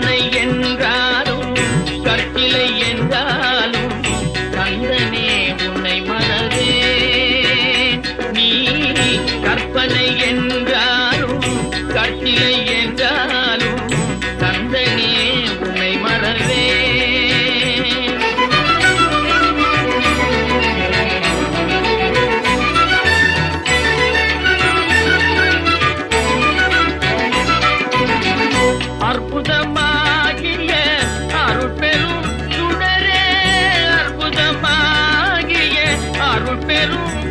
கற்பனை என்றாலும் கற்கிலை என்றாலும் கந்தனே உன்னை மன pelo